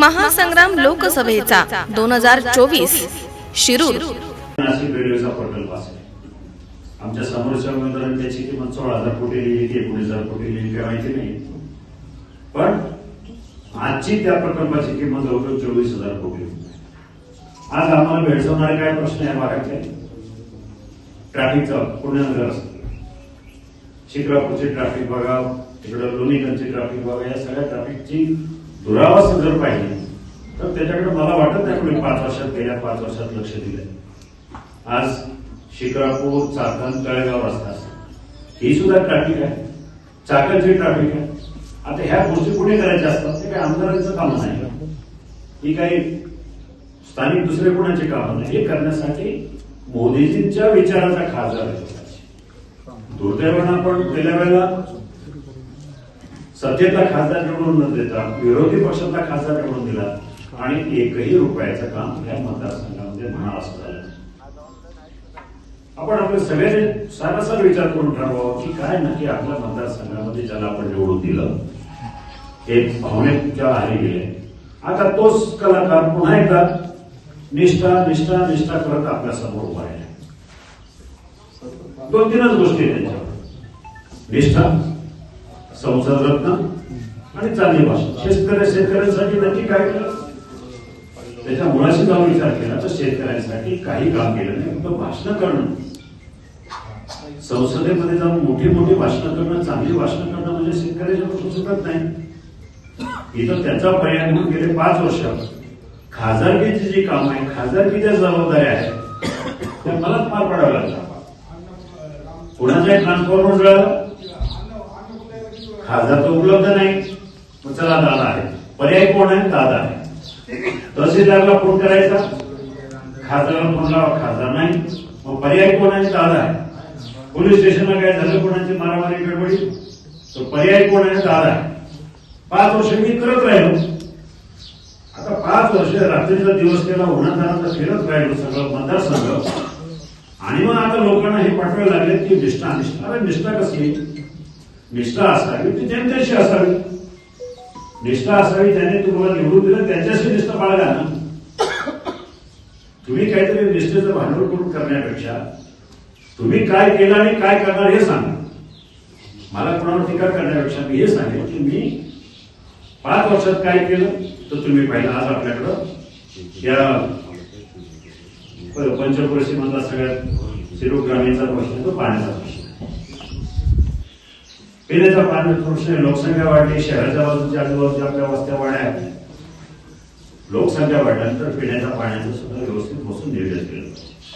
महासंग्राम लोकसभेचा दोन हजार चोवीस शिरूर. नाशिक रेल्वेचा प्रकल्प आमच्या समोरच्या उमेदवारांनी त्याची किंमत सोळा हजार कोटी लिहिली की एकोणीस हजार कोटी लिहिली काय माहिती नाही. पण आजची त्या प्रकल्पाची किंमत जवळजवळ चोवीस हजार कोटी आज आम्हाला भेडसवणारे काय प्रश्न आहे भागातले ट्रॅफिकचा पुण्यानगर शिक्रापूरची ट्रॅफिक बघा तिकडं लोणीगंजची ट्रॅफिक बघा या सगळ्या ट्रॅफिकची दुरावस्था जर पाहिली तर त्याच्याकडे मला वाटत नाही कोणी पाच वर्षात गेल्या पाच वर्षात लक्ष दिलं आज शिक्रापूर चाकण तळेगाव रस्ता ही सुद्धा ट्रॅफिक आहे. चाकणची ट्रॅफिक आहे. आता ह्या गोष्टी कुठे करायच्या असतात? ते काही आमदारांचं काम नाही. ही काही स्थानिक दुसरे कोणाचे काम नाही. हे करण्यासाठी मोदीजींच्या विचाराचा खासदार आहे. दुर्दैवानं आपण गेल्या वेळेला सत्तेतला खासदार निवडून न देता विरोधी पक्षातला खासदार निवडून दिला आणि एकही रुपयाचं काम या मतदारसंघामध्ये म्हणा असं झालं. आपण आपले सगळ्यांनी सारासार विचार करून ठरवावं की काय नक्की आपल्या मतदारसंघामध्ये ज्याला आपण निवडून दिलं हे भावनेच्या आले गेले. आता तोच कलाकार पुन्हा एकदा निष्ठा निष्ठा निष्ठा करत आपल्यासमोर उभा आहे दोन तीनच गोष्टी आहेत त्यांच्यावर. निष्ठा संसद रत्न आणि चांगली भाषा. शेतकरी शेतकऱ्यांसाठी नक्की काय केलं? त्याच्या मुळाशी जाऊन विचार केला तर शेतकऱ्यांसाठी काही काम केलं नाही फक्त भाषण करणं. संसदेमध्ये जाऊन मोठी मोठी भाषण करणं चांगली भाषण करणं म्हणजे शेतकऱ्याच्या पासून शकत नाही. इथं त्याचा पर्याय म्हणून गेले पाच वर्ष. खासदारकीची जी काम आहे खासदारकीच्या जबाबदाऱ्या आहेत त्या मलाच पार पाडाव्या लागतात. कुणाचा ट्रान्सफॉर्मर जळाला. खासदार तर उपलब्ध नाही. मग चला दादा आहे. पर्याय कोण आहे? दादा आहे. तहसीलदारला फोन करायचा. खासदाराला फोन लावा. खासदार नाही. मग पर्याय कोण आहे? दादा आहे. पोलीस स्टेशनला काय झालं? कोणाची मारामारी गडबडी? तर पर्याय कोण आहे? दादा आहे. पाच वर्ष मी करत राहिलो. आता पाच वर्ष रात्रीचा दिवस केला उन्हाचा फिरत राहिलो सगळं मतदारसंघ. आणि मग आता लोकांना हे पाठवायला लागले की निष्ठा निष्ठा अरे निष्ठा कसली? निष्ठा असावी ती जनतेशी असावी. निष्ठा असावी त्याने तुम्हाला निवडून दिलं त्यांच्याशी निष्ठा बाळगा ना. तुम्ही काहीतरी निष्ठेचं भांडवल करून करण्यापेक्षा तुम्ही काय केलं आणि काय करणार हे सांगा. मला कोणावर टीका करण्यापेक्षा मी हे सांगेन की मी पाच वर्षात काय केलं तर तुम्ही पाहिलं आज आपल्याकडं या पंचक्रोशी मधला सगळ्यात शिरूर प्रश्न तो पाण्याचा प्रश्न पिण्याचा पाणी प्रश्न लोकसंख्या वाढली शहराच्या बाजूच्या आजूबाजूच्या आपल्या वस्त्या वाढल्या लोकसंख्या वाढल्यानंतर पिण्याच्या पाण्याचं सुद्धा व्यवस्थित बसून नियोजन केलं पाहिजे.